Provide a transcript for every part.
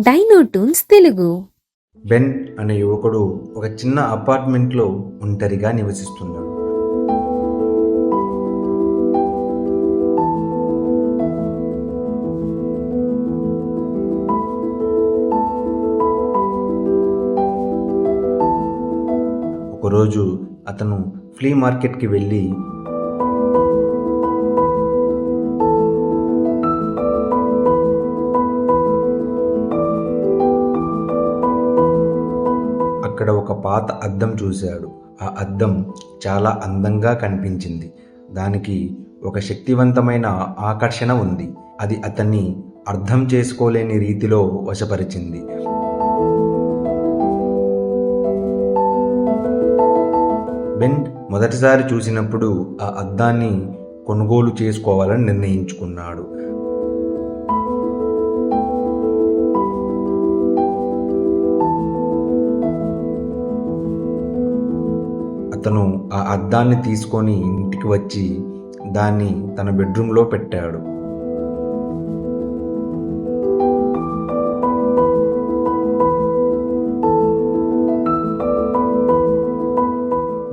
డైనోటూన్స్ Telugu. Ben అనే యువకుడు ఒక చిన్న అపార్ట్మెంట్లో ఒంటరిగా నివసిస్తున్నాడు ఒకరోజు అతను ఫ్లీ మార్కెట్కి వెళ్ళి పాత అద్దం చూశాడు. ఆ అద్దం చాలా అందంగా కనిపించింది. దానికి ఒక శక్తివంతమైన ఆకర్షణ ఉంది. అది అతన్ని అర్థం చేసుకోలేని రీతిలో వశపరిచింది. బెన్ మొదటిసారి చూసినప్పుడు ఆ అద్దాన్ని కొనుగోలు చేసుకోవాలని నిర్ణయించుకున్నాడు. అతను ఆ అద్దాన్ని తీసుకొని ఇంటికి వచ్చి దాన్ని తన బెడ్రూమ్లో పెట్టాడు.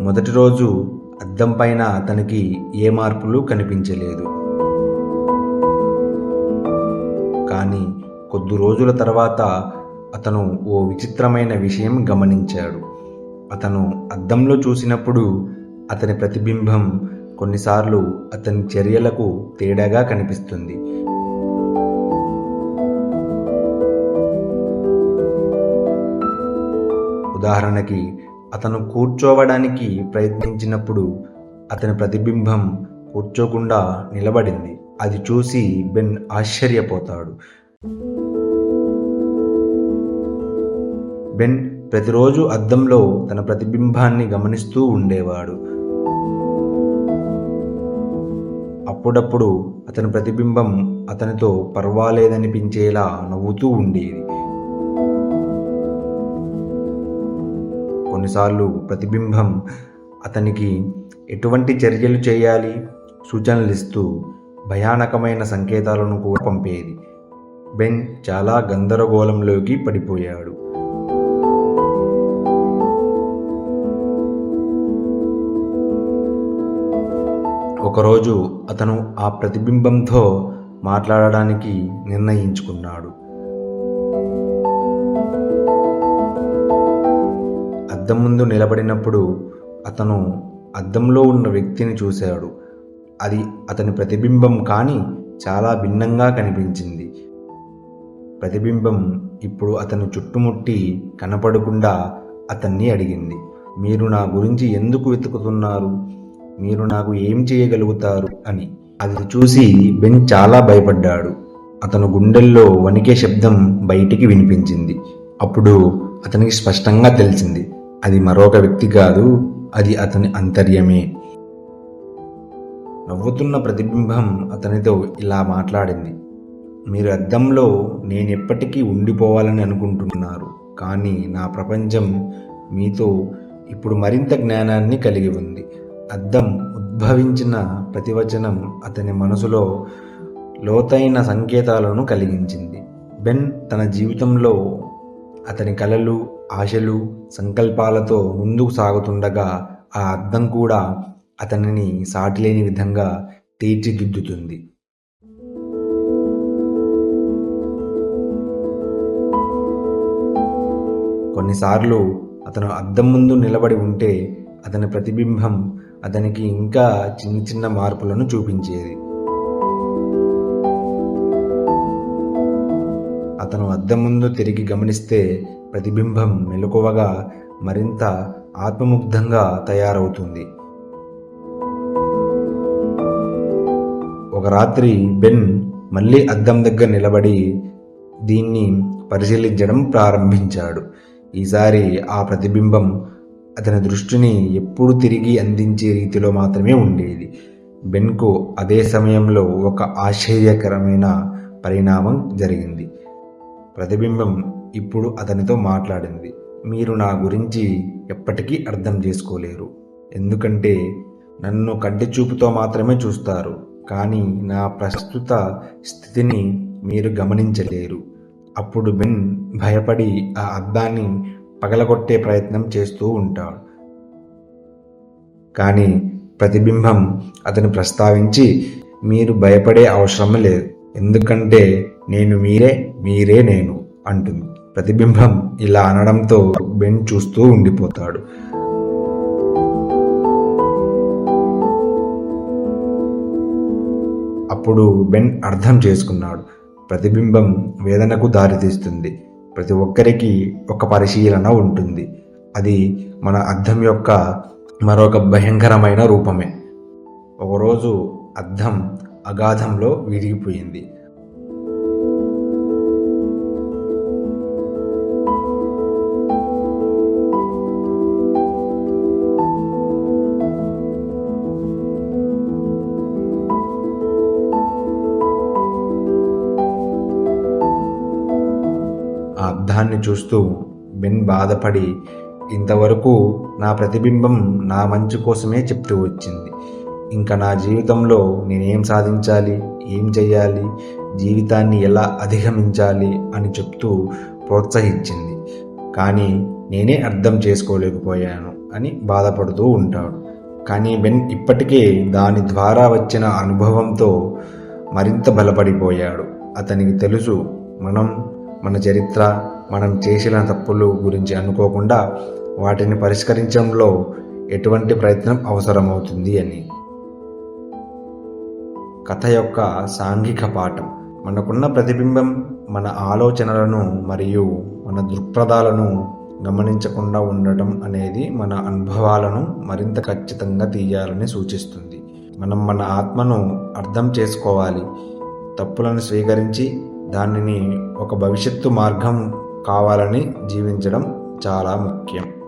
మొదటి రోజు అద్దం పైన అతనికి ఏ మార్పులు కనిపించలేదు. కానీ కొద్ది రోజుల తర్వాత అతను ఓ విచిత్రమైన విషయం గమనించాడు. అతను అద్దంలో చూసినప్పుడు అతని ప్రతిబింబం కొన్నిసార్లు అతని చర్యలకు తేడాగా కనిపిస్తుంది. ఉదాహరణకి అతను కూర్చోవడానికి ప్రయత్నించినప్పుడు అతని ప్రతిబింబం కూర్చోకుండా నిలబడింది. అది చూసి బెన్ ఆశ్చర్యపోతాడు. బెన్ ప్రతిరోజు అద్దంలో తన ప్రతిబింబాన్ని గమనిస్తూ ఉండేవాడు. అప్పుడప్పుడు అతని ప్రతిబింబం అతనితో పర్వాలేదనిపించేలా నవ్వుతూ ఉండేది. కొన్నిసార్లు ప్రతిబింబం అతనికి ఎటువంటి చర్యలు చేయాలి? సూచనలు ఇస్తూ భయానకమైన సంకేతాలను కూడా పంపేది. బెన్ చాలా గందరగోళంలోకి పడిపోయాడు. ఒకరోజు అతను ఆ ప్రతిబింబంతో మాట్లాడడానికి నిర్ణయించుకున్నాడు. అద్దం ముందు నిలబడినప్పుడు అతను అద్దంలో ఉన్న వ్యక్తిని చూశాడు. అది అతని ప్రతిబింబం కానీ చాలా భిన్నంగా కనిపించింది. ప్రతిబింబం ఇప్పుడు అతను చుట్టుముట్టి కనపడకుండా అతన్ని అడిగింది. మీరు నా గురించి ఎందుకు వెతుకుతున్నారు? మీరు నాకు ఏం చేయగలుగుతారు అని. అది చూసి బెన్ చాలా భయపడ్డాడు. అతను గుండెల్లో వణికే శబ్దం బయటికి వినిపించింది. అప్పుడు అతనికి స్పష్టంగా తెలిసింది అది మరొక వ్యక్తి కాదు అది అతని అంతర్యమే. నవ్వుతున్న ప్రతిబింబం అతనితో ఇలా మాట్లాడింది. మీరు అద్దంలో నేను ఎప్పటికీ ఉండిపోవాలని అనుకుంటున్నారు కానీ నా ప్రపంచం మీతో ఇప్పుడు మరింత జ్ఞానాన్ని కలిగి ఉంది. అద్దం ఉద్భవించిన ప్రతివచనం అతని మనసులో లోతైన సంకేతాలను కలిగించింది. బెన్ తన జీవితంలో అతని కలలు ఆశలు సంకల్పాలతో ముందుకు సాగుతుండగా ఆ అద్దం కూడా అతనిని సాటిలేని విధంగా తీర్చిదిద్దుతుంది. కొన్నిసార్లు అతను అద్దం ముందు నిలబడి ఉంటే అతని ప్రతిబింబం అతనికి ఇంకా చిన్న చిన్న మార్పులను చూపించేది. అతను అద్దం ముందు తిరిగి గమనిస్తే ప్రతిబింబం మెలకువగా మరింత ఆత్మముగ్ధంగా తయారవుతుంది. ఒక రాత్రి బెన్ మళ్ళీ అద్దం దగ్గర నిలబడి దీన్ని పరిశీలించడం ప్రారంభించాడు. ఈసారి ఆ ప్రతిబింబం అతని దృష్టిని ఎప్పుడు తిరిగి అందించే రీతిలో మాత్రమే ఉండేది. బెన్కు అదే సమయంలో ఒక ఆశ్చర్యకరమైన పరిణామం జరిగింది. ప్రతిబింబం ఇప్పుడు అతనితో మాట్లాడింది. మీరు నా గురించి ఎప్పటికీ అర్థం చేసుకోలేరు. ఎందుకంటే నన్ను కంటి చూపుతో మాత్రమే చూస్తారు. కానీ నా ప్రస్తుత స్థితిని మీరు గమనించలేరు. అప్పుడు బెన్ భయపడి ఆ అద్దాన్ని పగలగొట్టే ప్రయత్నం చేస్తూ ఉంటాడు. కానీ ప్రతిబింబం అతను ప్రస్తావించి మీరు భయపడే అవసరం లేదు. ఎందుకంటే నేను మీరే మీరే నేను అంటుంది. ప్రతిబింబం ఇలా అనడంతో బెన్ చూస్తూ ఉండిపోతాడు. అప్పుడు బెన్ అర్థం చేసుకున్నాడు. ప్రతిబింబం వేదనకు దారితీస్తుంది. ప్రతి ఒక్కరికి ఒక పరిశీలన ఉంటుంది. అది మన అర్థం యొక్క మరొక భయంకరమైన రూపమే. ఒకరోజు అర్థం అగాధంలో విరిగిపోయింది. ఆ అద్దాన్ని చూస్తూ బెన్ బాధపడి ఇంతవరకు నా ప్రతిబింబం నా మంచి కోసమే చెప్తూ వచ్చింది. ఇంకా నా జీవితంలో నేనేం సాధించాలి? ఏం చేయాలి జీవితాన్ని ఎలా అధిగమించాలి? అని చెప్తూ ప్రోత్సహించింది. కానీ నేనే అర్థం చేసుకోలేకపోయాను అని బాధపడుతూ ఉంటాడు. కానీ బెన్ ఇప్పటికే దాని ద్వారా వచ్చిన అనుభవంతో మరింత బలపడిపోయాడు. అతనికి తెలుసు మనం మన చరిత్ర మనం చేసిన తప్పులు గురించి అనుకోకుండా వాటిని పరిష్కరించడంలో ఎటువంటి ప్రయత్నం అవసరమవుతుంది అని. కథ యొక్క సాంఘిక పాఠం. మనకున్న ప్రతిబింబం మన ఆలోచనలను మరియు మన దృక్పథాలను గమనించకుండా ఉండటం అనేది మన అనుభవాలను మరింత ఖచ్చితంగా తీయాలని సూచిస్తుంది. మనం మన ఆత్మను అర్థం చేసుకోవాలి. తప్పులను స్వీకరించి దానిని ఒక భవిష్యత్తు మార్గం కావాలని జీవించడం చాలా ముఖ్యం.